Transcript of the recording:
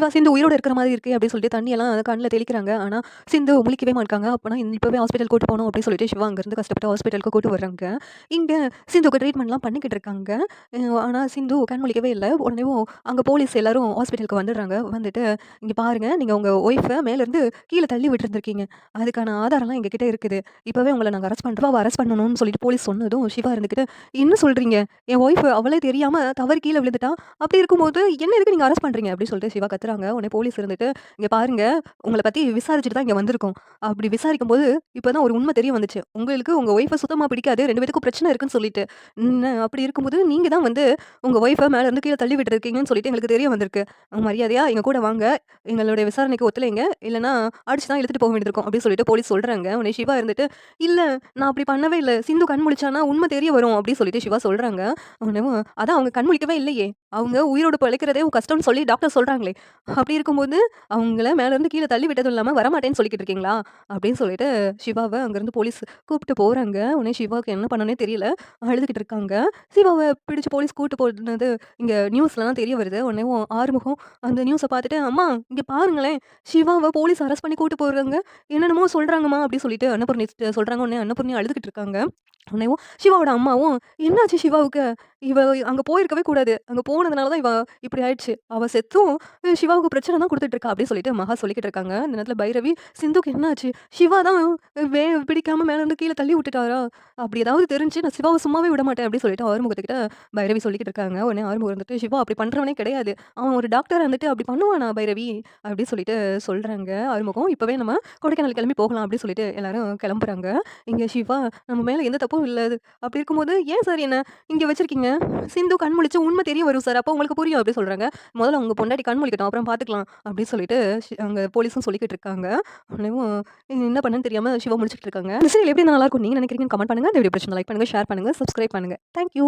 சிவா சிந்து உயிரோடு இருக்கிற மாதிரி இருக்குது அப்படின்னு சொல்லிட்டு தண்ணியெல்லாம் கண்ணில் தெளிக்கிறாங்க. ஆனால் சிந்து முழிக்கவே மாட்டாங்க அப்போனா இப்போவே ஹாஸ்பிட்டல் கூட்டு போகணும் அப்படின்னு சொல்லிட்டு சிவா அங்கேருந்து கஷ்டப்பட்டு ஹாஸ்பிட்டலுக்கு கூட்டு வர்றாங்க. இங்கே சிந்துக்கு ட்ரீட்மெண்ட்லாம் பண்ணிக்கிட்டு இருக்காங்க. ஆனால் சிந்து கண் முழிக்கவே இல்லை. உடனே அங்கே போலீஸ் எல்லாரும் ஹாஸ்பிட்டலுக்கு வந்துடுறாங்க. வந்துட்டு இங்கே பாருங்கள் நீங்கள் உங்கள் ஒய்ஃபை மேலேருந்து கீழே தள்ளி விட்டுருந்துருக்கீங்க. அதுக்கான ஆதாரம்லாம் எங்ககிட்ட இருக்குது. இப்போவே உங்களை நாங்கள் அரெஸ்ட் பண்ணுறோம் அரெஸ்ட் பண்ணணும்னு சொல்லிட்டு போலீஸ் சொன்னதும் சிவா இருந்துக்கிட்டு என்ன சொல்கிறீங்க என் ஒய்ஃப் அவளே தெரியாமல் தவறு கீழே விழுந்துட்டா? அப்படி இருக்கும்போது என்ன எதுக்கு நீங்கள் அரெஸ்ட் பண்ணுறீங்க அப்படின்னு சொல்லிட்டு சிவா கத்துறாங்க உடனே போலீஸ் இருந்துட்டு இங்கே பாருங்க உங்களை பற்றி விசாரிச்சுட்டு தான் இங்கே வந்திருக்கோம். அப்படி விசாரிக்கும் போது இப்போ தான் ஒரு உண்மை தெரிய வந்துச்சு. உங்களுக்கு உங்கள் ஒய்ஃபை சுத்தமாக பிடிக்காது. ரெண்டு பேருக்கும் பிரச்சனை இருக்குன்னு சொல்லிட்டு. அப்படி இருக்கும்போது நீங்கள் தான் வந்து உங்கள் ஒய்ஃபை மேலே இருந்து கீழே தள்ளி விட்டுருக்கீங்கன்னு சொல்லிட்டு எங்களுக்கு தெரிய வந்திருக்கு. மரியாதையாக எங்கள் கூட வாங்க. எங்களுடைய விசாரணைக்கு ஒத்துலைங்க இல்லைனா அடிச்சு தான் இழுத்துட்டு போக வேண்டியிருக்கும் அப்படின்னு சொல்லிட்டு போலீஸ் சொல்கிறாங்க உடனே சிவா இருந்துட்டு இல்லை நான் அப்படி பண்ணவே இல்லை. சிந்து கண் முழிச்சானா உண்மை தெரிய வரும். அப்படின்னு சொல்லிட்டு சிவா சொல்கிறாங்க உடனே அதான் அவங்க கண் முழிக்கவே இல்லையே. அவங்க உயிரோடு பிழைக்கிறதே கஷ்டம்னு சொல்லி டாக்டர் சொல்கிறாங்களே அப்படி இருக்கும்போது அவங்கள மேலேருந்து கீழே தள்ளி விட்டதும் இல்லாமல் வரமாட்டேன்னு சொல்லிக்கிட்டு இருக்கீங்களா? அப்படின்னு சொல்லிட்டு சிவாவை அங்கேருந்து போலீஸ் கூப்பிட்டு போகிறாங்க உடனே சிவாவுக்கு என்ன பண்ணனே தெரியல. அழுதுகிட்டு இருக்காங்க. சிவாவை பிடிச்சி போலீஸ் கூப்பிட்டு போனது இங்கே நியூஸ்லலாம் தெரிய வருது. உடனே ஆறுமுகம் அந்த நியூஸை பார்த்துட்டு அம்மா இங்கே பாருங்களேன். சிவாவை போலீஸ் அரெஸ்ட் பண்ணி கூப்பிட்டு போகிறாங்க என்னென்னமோ சொல்கிறாங்கம்மா அப்படின்னு சொல்லிட்டு அன்னபூர்ணி சொல்கிறாங்க உடனே அன்னபூர்ணி அழுதுகிட்டு இருக்காங்க. உடனேவும் சிவாவோட அம்மாவும் என்னாச்சு சிவாவுக்கு? இவ அங்கே போயிருக்கவே கூடாது. அங்கே போனதுனால தான் இவ இப்படி ஆயிடுச்சு. அவள் செத்தும் சிவாவுக்கு பிரச்சனை தான் கொடுத்துட்டு இருக்கா அப்படின்னு சொல்லிட்டு மகா சொல்லிக்கிட்டு இருக்காங்க. இந்த நேரத்தில் பைரவி சிந்துக்கு என்னாச்சு சிவா தான் வே பிடிக்காம மேலே இருந்து கீழே தள்ளி விட்டுட்டாரா? அப்படி ஏதாவது தெரிஞ்சு நான் சிவாவை சும்மாவே விட மாட்டேன் அப்படின்னு சொல்லிட்டு ஆறுமுகத்துக்கிட்ட பைரவி சொல்லிக்கிட்டு இருக்காங்க. உடனே ஆறுமுகம் வந்துட்டு சிவா அப்படி பண்ணுறவனே கிடையாது. அவன் ஒரு டாக்டர் வந்துட்டு அப்படி பண்ணுவானா பைரவி? அப்படின்னு சொல்லிட்டு சொல்கிறாங்க ஆறுமுகம். இப்போவே நம்ம கொடைக்கானல் கிளம்பி போகலாம் அப்படின்னு சொல்லிட்டு எல்லாரும் கிளம்புறாங்க. இங்கே சிவா நம்ம மேலே எந்த தப்பும் இல்லை. அப்படி இருக்கும்போது ஏன் சார் என்ன? இங்கே வச்சிருக்கீங்க. சிந்து கண் முழிச்சு உண்மை தெரிய வரும் சார். அப்போ உங்களுக்கு புரியும் அப்படி சொல்கிறாங்க முதல்ல உங்கள் பொண்டாட்டி கண் முழிக்கட்டும் அப்புறம் பார்த்துக்கலாம் அப்படின்னு சொல்லிட்டு அங்கே போலீஸும் சொல்லிக்கிட்டு இருக்காங்க. உடனேவும் என்ன பண்ணன்னு தெரியாமல் சிவா முடிச்சுட்டு இருக்காங்க. சரி எப்படி நல்லா இருக்கும் நீங்கள் நினைக்கிறீங்கன்னு கமெண்ட் பண்ணுங்கள் அந்த வீடியோ பிரச்சனை லைக் பண்ணுங்கள் ஷேர் பண்ணுங்கள் சப்ஸ்கிரைப் பண்ணுங்கள் தேங்க்யூ